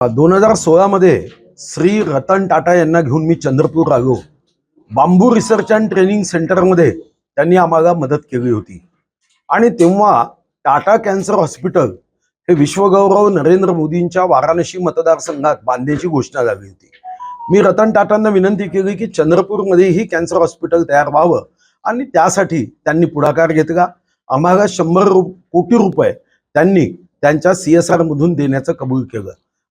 दोन हजार सोळामध्ये श्री रतन टाटा यांना घेऊन मी चंद्रपूर आलो. बांबू रिसर्च अँड ट्रेनिंग सेंटरमध्ये त्यांनी आम्हाला मदत केली होती. आणि तेव्हा टाटा कॅन्सर हॉस्पिटल हे विश्वगौरव नरेंद्र मोदींच्या वाराणसी मतदारसंघात बांधण्याची घोषणा झाली होती. मी रतन टाटांना विनंती केली की चंद्रपूरमध्येही कॅन्सर हॉस्पिटल तयार व्हावं आणि त्यासाठी त्यांनी पुढाकार घेतला. आम्हाला शंभर कोटी रुपये त्यांनी त्यांच्या सी एस आरमधून देण्याचं कबूल केलं.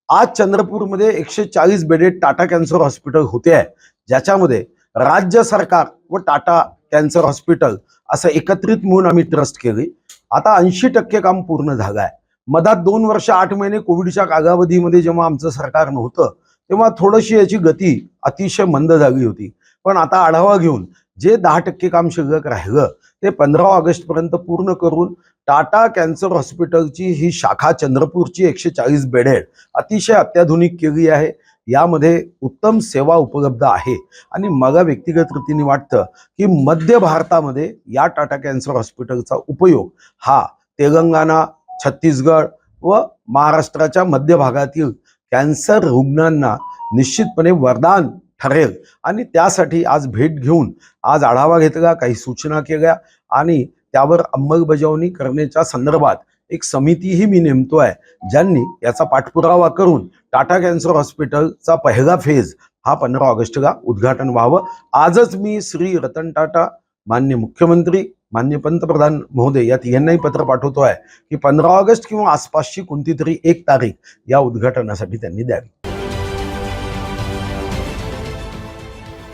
आज चंद्रपूरमध्ये एकशे चाळीस बेडेड टाटा कॅन्सर हॉस्पिटल होते आहे ज्याच्यामध्ये राज्य सरकार व टाटा कॅन्सर हॉस्पिटल असं एकत्रित म्हणून आम्ही ट्रस्ट केली. आता ऐंशी टक्के काम पूर्ण झालं आहे. मधात दोन वर्ष आठ महिने कोविडच्या कालावधीमध्ये जेव्हा आमचं सरकार नव्हतं तेव्हा थोडीशी याची गती अतिशय मंद झाली होती. पण आता आढावा घेऊन जे दहा टक्के काम शिल्लक राहिलं ते पंधरा ऑगस्ट पर्यंत पूर्ण करून टाटा कॅन्सर हॉस्पिटलची ही शाखा चंद्रपूरची एकशे चाळीस बेडेड अतिशय अत्याधुनिक केली आहे. यामध्ये उत्तम सेवा उपलब्ध आहे. आणि मला व्यक्तिगत रीतीने वाटतं की मध्य भारतामध्ये या टाटा कॅन्सर हॉस्पिटलचा उपयोग हा तेलंगणा छत्तीसगड व महाराष्ट्राच्या मध्य भागातील कॅन्सर रुग्णांना निश्चितपणे वरदान ठरेल. आणि त्यासाठी आज भेट घेऊन आज आढावा घेतला काही सूचना केल्या आणि त्यावर अंमलबजावणी करण्याच्या संदर्भात एक समितीही मी नेमतो आहे ज्यांनी याचा पाठपुरावा करून टाटा कॅन्सर हॉस्पिटलचा पहिला फेज हा पंधरा ऑगस्टला उद्घाटन व्हावं. आजच मी श्री रतन टाटा मान्य मुख्यमंत्री मान्य पंतप्रधान महोदय यात यांनाही पत्र पाठवतो आहे की पंधरा ऑगस्ट किंवा आसपासची कोणती तरी एक तारीख या उद्घाटनासाठी त्यांनी द्यावी.